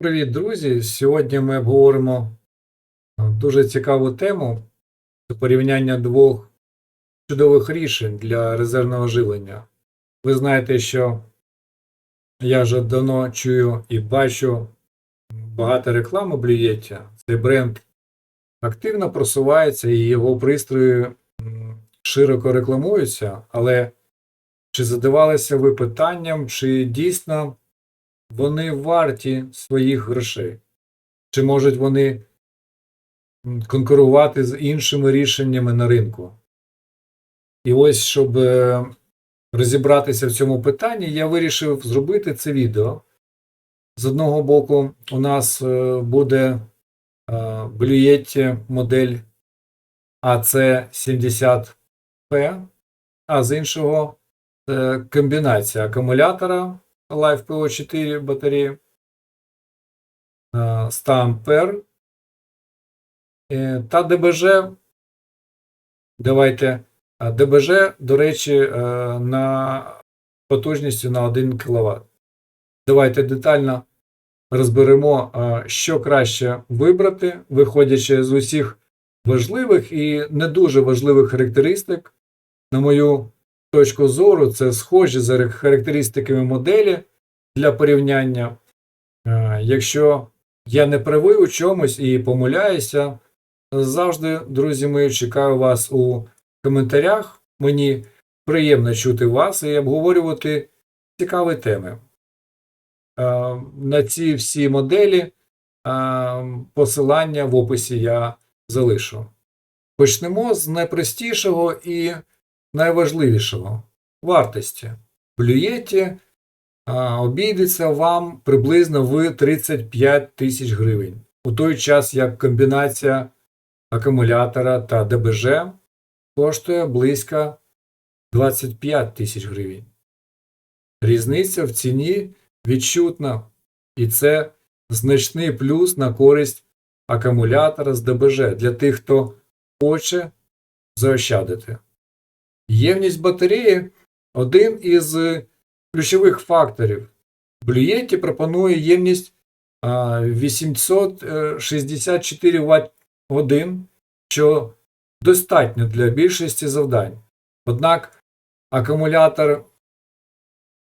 Привіт, друзі! Сьогодні ми обговоримо е, дуже цікаву тему це порівняння двох чудових рішень для резервного живлення. Ви знаєте, що я вже давно чую і бачу багато реклами Блюєття. Цей бренд активно просувається і його пристрої широко рекламуються, але чи задавалися ви питанням, чи дійсно вони варті своїх грошей? Чи можуть вони конкурувати з іншими рішеннями на ринку? І ось, щоб е, розібратися в цьому питанні, я вирішив зробити це відео. З одного боку, у нас е, буде е, блюєтті модель AC70P, а з іншого комбінація акумулятора Life PO4 батареї е, 100 ампер е, та ДБЖ. Давайте ДБЖ, до речі, на потужністю на 1 кВт. Давайте детально розберемо, що краще вибрати, виходячи з усіх важливих і не дуже важливих характеристик. На мою точку зору, це схожі за характеристиками моделі для порівняння. Е, Якщо я не правий у чомусь і помиляюся, завжди, друзі мої, чекаю вас у коментарях. Мені приємно чути вас і обговорювати цікаві теми. Е, На ці всі моделі е, посилання в описі я залишу. Почнемо з найпростішого і найважливішого вартості. Блюєті обійдеться вам приблизно в 35 тисяч гривень, у той час як комбінація акумулятора та ДБЖ коштує близько 25 тисяч гривень. Різниця в ціні відчутна, і це значний плюс на користь акумулятора з ДБЖ для тих, хто хоче заощадити. Ємність батареї один із ключових факторів. Блюєтті пропонує ємність 864 Вт годин, що достатньо для більшості завдань. Однак акумулятор,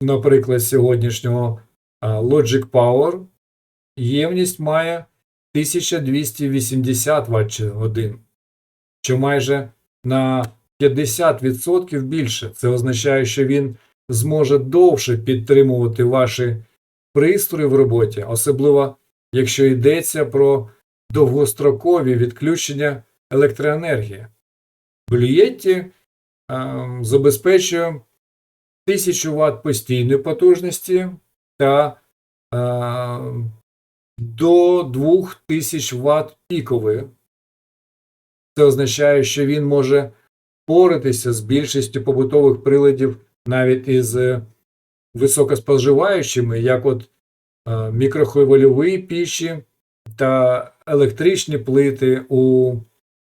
наприклад, сьогоднішнього Logic Power, ємність має 1280 Вт годин, що майже на 50% більше. Це означає, що він зможе довше підтримувати ваші пристрої в роботі, особливо якщо йдеться про довгострокові відключення електроенергії. Блюєтті забезпечує 1000 Вт постійної потужності та е, до 2000 Вт пікової. Це означає, що він може впоратися з більшістю побутових приладів навіть із е, високоспоживаючими, як от е, мікрохвильові пічі та електричні плити у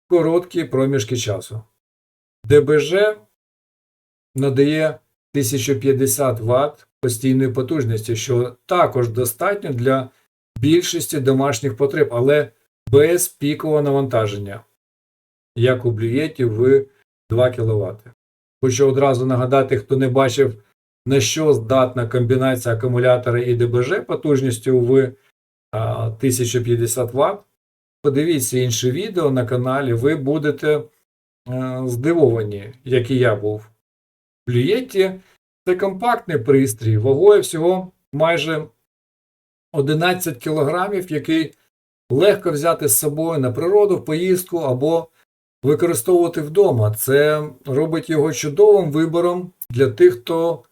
короткі проміжки часу. ДБЖ надає 1050 Вт постійної потужності, що також достатньо для більшості домашніх потреб, але без пікового навантаження, як у блюєті в 2 кВт. Хочу одразу нагадати, хто не бачив, на що здатна комбінація акумулятора і ДБЖ потужністю в 1050 Вт. Подивіться інше відео на каналі, ви будете здивовані, як і я був. Блюєтті це компактний пристрій, вагою всього майже 11 кг, який легко взяти з собою на природу, в поїздку або використовувати вдома. Це робить його чудовим вибором для тих, хто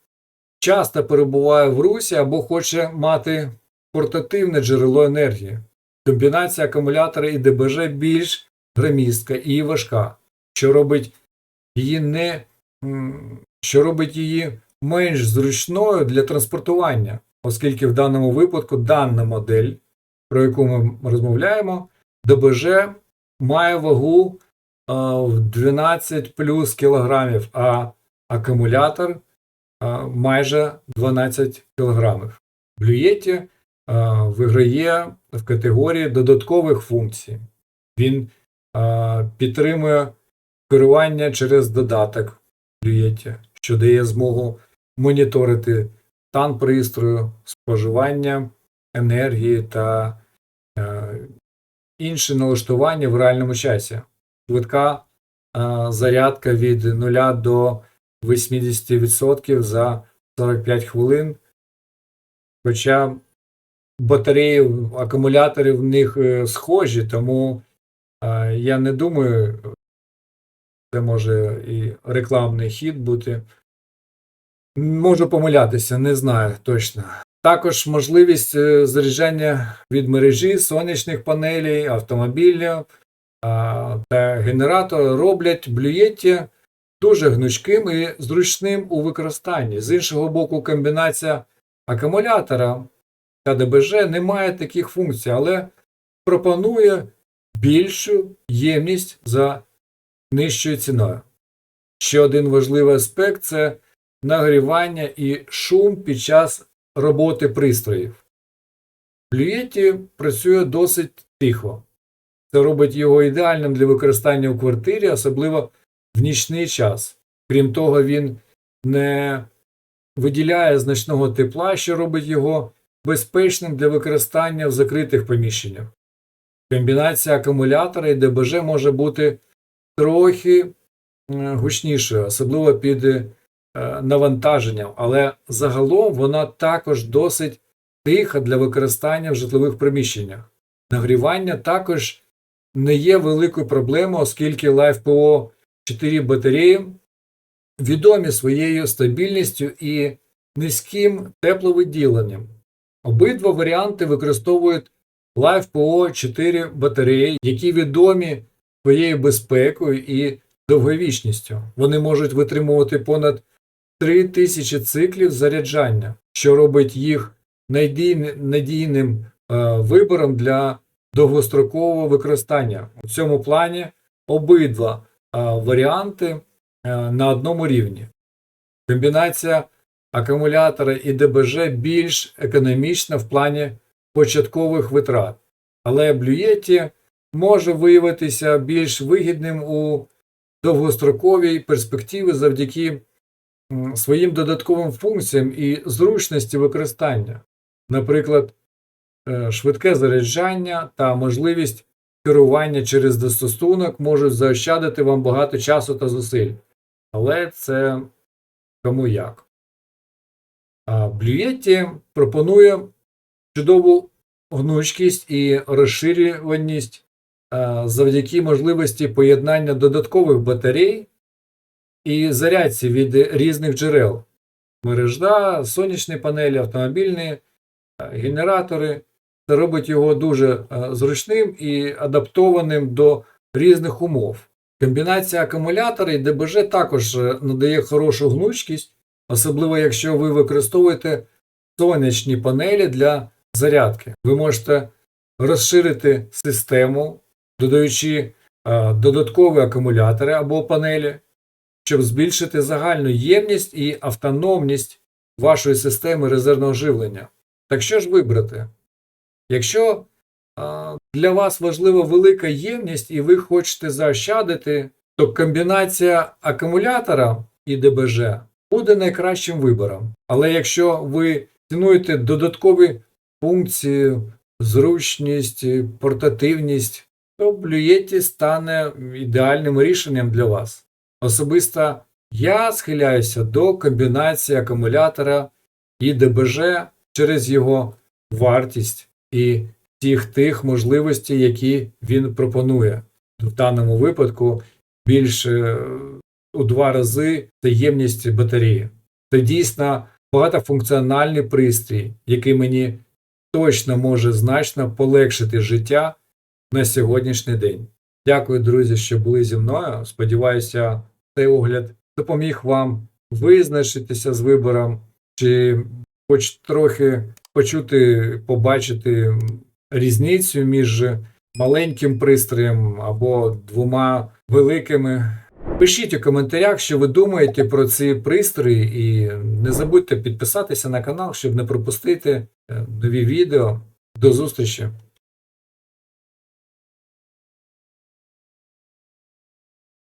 часто перебуває в русі або хоче мати портативне джерело енергії. Комбінація акумулятора і ДБЖ більш громістка і важка, що робить її не що робить її менш зручною для транспортування, оскільки в даному випадку дана модель, про яку ми розмовляємо, ДБЖ має вагу в 12 плюс кілограмів, а акумулятор майже 12 кілограмів. Блюєті виграє в категорії додаткових функцій. Він підтримує керування через додаток Fluent, що дає змогу моніторити стан пристрою, споживання енергії та інші налаштування в реальному часі. Швидка е, зарядка від 0 до 80% за 45 хвилин. Хоча батареї, акумулятори в них е, схожі, тому е, я не думаю, це може і рекламний хід бути. Можу помилятися, не знаю точно. Також можливість заряджання від мережі, сонячних панелей, автомобілів та генератора роблять блюєтті дуже гнучким і зручним у використанні. З іншого боку, комбінація акумулятора та ДБЖ не має таких функцій, але пропонує більшу ємність за нижчою ціною. Ще один важливий аспект це нагрівання і шум під час роботи пристроїв. Блюєті працює досить тихо. Це робить його ідеальним для використання у квартирі, особливо в нічний час. Крім того, він не виділяє значного тепла, що робить його безпечним для використання в закритих поміщеннях. Комбінація акумулятора і ДБЖ може бути трохи е, гучнішою, особливо під е, навантаженням, але загалом вона також досить тиха для використання в житлових приміщеннях. Нагрівання також не є великою проблемою, оскільки LiFePO 4 батареї відомі своєю стабільністю і низьким тепловиділенням. Обидва варіанти використовують LiFePO 4 батареї, які відомі своєю безпекою і довговічністю. Вони можуть витримувати понад 3000 циклів заряджання, що робить їх надійни- надійним е, вибором для довгострокового використання. У цьому плані обидва е, варіанти е, на одному рівні. Комбінація акумулятора і ДБЖ більш економічна в плані початкових витрат, але блюєті може виявитися більш вигідним у довгостроковій перспективі завдяки своїм додатковим функціям і зручності використання, наприклад, швидке заряджання та можливість керування через застосунок можуть заощадити вам багато часу та зусиль. Але це кому як. А Блюєтті пропонує чудову гнучкість і розширюваність е, завдяки можливості поєднання додаткових батарей і зарядці від різних джерел. Мережа, сонячні панелі, автомобільні е, генератори. Це робить його дуже е, зручним і адаптованим до різних умов. Комбінація акумулятора і ДБЖ також е, надає хорошу гнучкість, особливо якщо ви використовуєте сонячні панелі для зарядки. Ви можете розширити систему, додаючи е, додаткові акумулятори або панелі, щоб збільшити загальну ємність і автономність вашої системи резервного живлення. Так що ж вибрати? Якщо для вас важлива велика ємність і ви хочете заощадити, то комбінація акумулятора і ДБЖ буде найкращим вибором. Але якщо ви цінуєте додаткові функції, зручність, портативність, то Blue стане ідеальним рішенням для вас. Особисто я схиляюся до комбінації акумулятора і ДБЖ через його вартість і тих тих можливостей, які він пропонує. В даному випадку більше у два рази це ємність батареї. Це дійсно багатофункціональний пристрій, який мені точно може значно полегшити життя на сьогоднішній день. Дякую, друзі, що були зі мною. Сподіваюся, цей огляд допоміг вам визначитися з вибором, чи хоч трохи почути, побачити різницю між маленьким пристроєм або двома великими. Пишіть у коментарях, що ви думаєте про ці пристрої, і не забудьте підписатися на канал, щоб не пропустити е, нові відео. До зустрічі!